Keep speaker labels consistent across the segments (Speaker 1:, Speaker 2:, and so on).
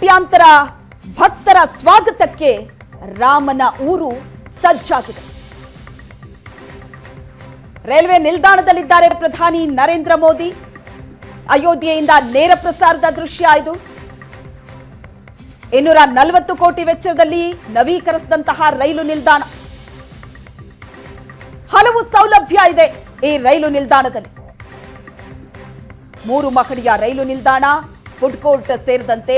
Speaker 1: ಕೋಟ್ಯಾಂತರ ಭಕ್ತರ ಸ್ವಾಗತಕ್ಕೆ ರಾಮನ ಊರು ಸಜ್ಜಾಗಿದೆ. ರೈಲ್ವೆ ನಿಲ್ದಾಣದಲ್ಲಿದ್ದಾರೆ ಪ್ರಧಾನಿ ನರೇಂದ್ರ ಮೋದಿ. ಅಯೋಧ್ಯೆಯಿಂದ ನೇರ ಪ್ರಸಾರದ ದೃಶ್ಯ ಇದು. ಇನ್ನೂರ ನಲವತ್ತು ಕೋಟಿ ವೆಚ್ಚದಲ್ಲಿ ನವೀಕರಿಸಿದಂತಹ ರೈಲು ನಿಲ್ದಾಣ. ಹಲವು ಸೌಲಭ್ಯ ಇದೆ ಈ ರೈಲು ನಿಲ್ದಾಣದಲ್ಲಿ. ಮೂರು ಮಹಡಿಯ ರೈಲು ನಿಲ್ದಾಣ, ಫುಡ್ ಕೋರ್ಟ್ ಸೇರಿದಂತೆ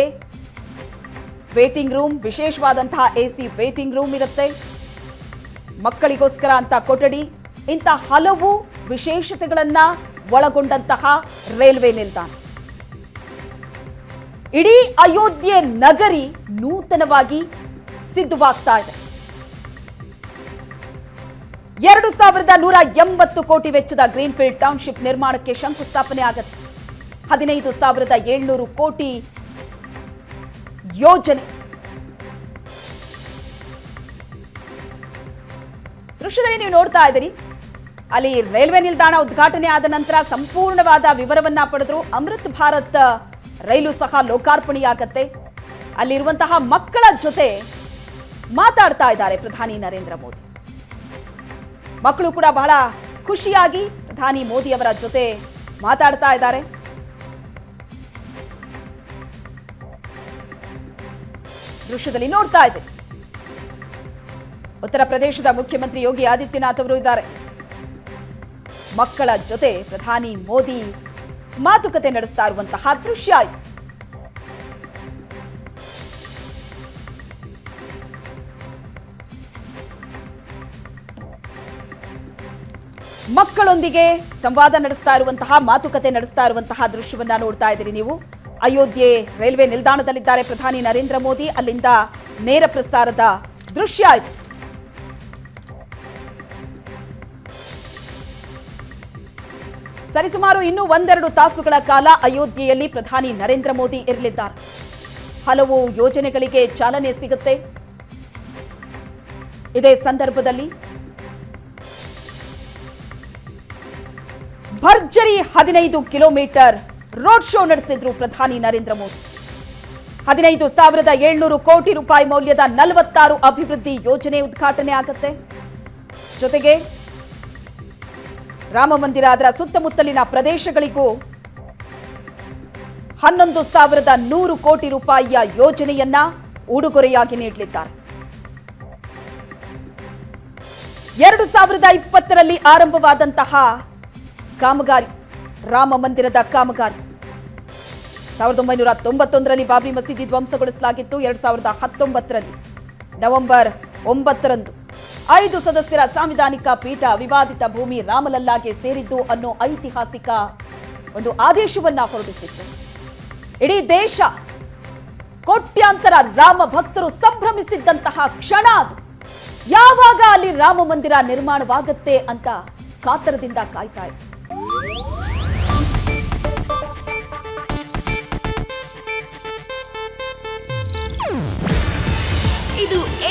Speaker 1: ವೇಟಿಂಗ್ ರೂಮ್ ವಿಶೇಷವಾದಂತಹ ಎಸಿ ವೇಟಿಂಗ್ ರೂಮ್ ಇರುತ್ತೆ. ಮಕ್ಕಳಿಗೋಸ್ಕರ ಅಂತ ಕೊಠಡಿ, ಇಂಥ ಹಲವು ವಿಶೇಷತೆಗಳನ್ನ ಒಳಗೊಂಡಂತಹ ರೈಲ್ವೆ ನಿಲ್ದಾಣ. ಇಡೀ ಅಯೋಧ್ಯೆ ನಗರಿ ನೂತನವಾಗಿ ಸಿದ್ಧವಾಗ್ತಾ ಇದೆ. ಎರಡು ಸಾವಿರದ ನೂರ ಎಂಬತ್ತು ಕೋಟಿ ವೆಚ್ಚದ ಗ್ರೀನ್ಫೀಲ್ಡ್ ಟೌನ್ಶಿಪ್ ನಿರ್ಮಾಣಕ್ಕೆ ಶಂಕುಸ್ಥಾಪನೆ ಆಗತ್ತೆ. ಹದಿನೈದು ಸಾವಿರದ ಏಳ್ನೂರು ಕೋಟಿ ಯೋಜನೆ. ದೃಶ್ಯದಲ್ಲಿ ನೀವು ನೋಡ್ತಾ ಇದ್ದೀರಿ. ಅಲ್ಲಿ ರೈಲ್ವೆ ನಿಲ್ದಾಣ ಉದ್ಘಾಟನೆ ಆದ ನಂತರ ಸಂಪೂರ್ಣವಾದ ವಿವರವನ್ನ ಪಡೆದ್ರು ಅಮೃತ್ ಭಾರತ್ ರೈಲು ಸಹ ಲೋಕಾರ್ಪಣೆಯಾಗತ್ತೆ. ಅಲ್ಲಿರುವಂತಹ ಮಕ್ಕಳ ಜೊತೆ ಮಾತಾಡ್ತಾ ಇದ್ದಾರೆ ಪ್ರಧಾನಿ ನರೇಂದ್ರ ಮೋದಿ. ಮಕ್ಕಳು ಕೂಡ ಬಹಳ ಖುಷಿಯಾಗಿ ಪ್ರಧಾನಿ ಮೋದಿ ಅವರ ಜೊತೆ ಮಾತಾಡ್ತಾ ಇದ್ದಾರೆ. ದೃಶ್ಯದಲ್ಲಿ ನೋಡ್ತಾ ಇದೆ. ಉತ್ತರ ಪ್ರದೇಶದ ಮುಖ್ಯಮಂತ್ರಿ ಯೋಗಿ ಆದಿತ್ಯನಾಥ್ ಅವರು ಇದ್ದಾರೆ. ಮಕ್ಕಳ ಜೊತೆ ಪ್ರಧಾನಿ ಮೋದಿ ಮಾತುಕತೆ ನಡೆಸ್ತಾ ಇರುವಂತಹ ದೃಶ್ಯ ಇದು. ಮಕ್ಕಳೊಂದಿಗೆ ಸಂವಾದ ನಡೆಸ್ತಾ ಇರುವಂತಹ ಮಾತುಕತೆ ನಡೆಸ್ತಾ ಇರುವಂತಹ ದೃಶ್ಯವನ್ನ ನೋಡ್ತಾ ಇದ್ದೀರಿ ನೀವು. ಅಯೋಧ್ಯೆ ರೈಲ್ವೆ ನಿಲ್ದಾಣದಲ್ಲಿದ್ದಾರೆ ಪ್ರಧಾನಿ ನರೇಂದ್ರ ಮೋದಿ. ಅಲ್ಲಿಂದ ನೇರ ಪ್ರಸಾರದ ದೃಶ್ಯ ಇದು. ಸರಿಸುಮಾರು ಇನ್ನೂ ಒಂದೆರಡು ತಾಸುಗಳ ಕಾಲ ಅಯೋಧ್ಯೆಯಲ್ಲಿ ಪ್ರಧಾನಿ ನರೇಂದ್ರ ಮೋದಿ ಇರಲಿದ್ದಾರೆ. ಹಲವು ಯೋಜನೆಗಳಿಗೆ ಚಾಲನೆ ಸಿಗುತ್ತೆ. ಇದೇ ಸಂದರ್ಭದಲ್ಲಿ ಭರ್ಜರಿ ಹದಿನೈದು ಕಿಲೋಮೀಟರ್ ರೋಡ್ ಶೋ ನಡೆಸಿದ್ರು ಪ್ರಧಾನಿ ನರೇಂದ್ರ ಮೋದಿ. ಹದಿನೈದು ಸಾವಿರದ ಏಳ್ನೂರು ಕೋಟಿ ರೂಪಾಯಿ ಮೌಲ್ಯದ ನಲವತ್ತಾರು ಅಭಿವೃದ್ಧಿ ಯೋಜನೆ ಉದ್ಘಾಟನೆ ಆಗತ್ತೆ. ಜೊತೆಗೆ ರಾಮ ಮಂದಿರ ಅದರ ಸುತ್ತಮುತ್ತಲಿನ ಪ್ರದೇಶಗಳಿಗೂ ಹನ್ನೊಂದು ಸಾವಿರದ ನೂರು ಕೋಟಿ ರೂಪಾಯಿಯ ಯೋಜನೆಯನ್ನ ಉಡುಗೊರೆಯಾಗಿ ನೀಡಲಿದ್ದಾರೆ. ಎರಡು ಸಾವಿರದ ಇಪ್ಪತ್ತರಲ್ಲಿ ಆರಂಭವಾದಂತಹ ಕಾಮಗಾರಿ ರಾಮ ಮಂದಿರದ ಕಾಮಗಾರಿ. ಸಾವಿರದ ಒಂಬೈನೂರ ತೊಂಬತ್ತೊಂದರಲ್ಲಿ ಬಾಬ್ರಿ ಮಸೀದಿ ಧ್ವಂಸಗೊಳಿಸಲಾಗಿತ್ತು, ಎರಡು ಸಾವಿರದ ಹತ್ತೊಂಬತ್ತರಲ್ಲಿ. ನವೆಂಬರ್ ಒಂಬತ್ತರಂದು ಐದು ಸದಸ್ಯರ ಸಾಂವಿಧಾನಿಕ ಪೀಠ ವಿವಾದಿತ ಭೂಮಿ ರಾಮಲಲ್ಲಾಗೆ ಸೇರಿದ್ದು ಅನ್ನೋ ಐತಿಹಾಸಿಕ ಒಂದು ಆದೇಶವನ್ನ ಹೊರಡಿಸಿತ್ತು. ಇಡೀ ದೇಶ ಕೋಟ್ಯಾಂತರ ರಾಮ ಭಕ್ತರು ಸಂಭ್ರಮಿಸಿದ್ದಂತಹ ಕ್ಷಣ ಅದು. ಯಾವಾಗ ಅಲ್ಲಿ ರಾಮ ಮಂದಿರ ನಿರ್ಮಾಣವಾಗತ್ತೆ ಅಂತ ಕಾತರದಿಂದ ಕಾಯ್ತಾ ಇದ್ರು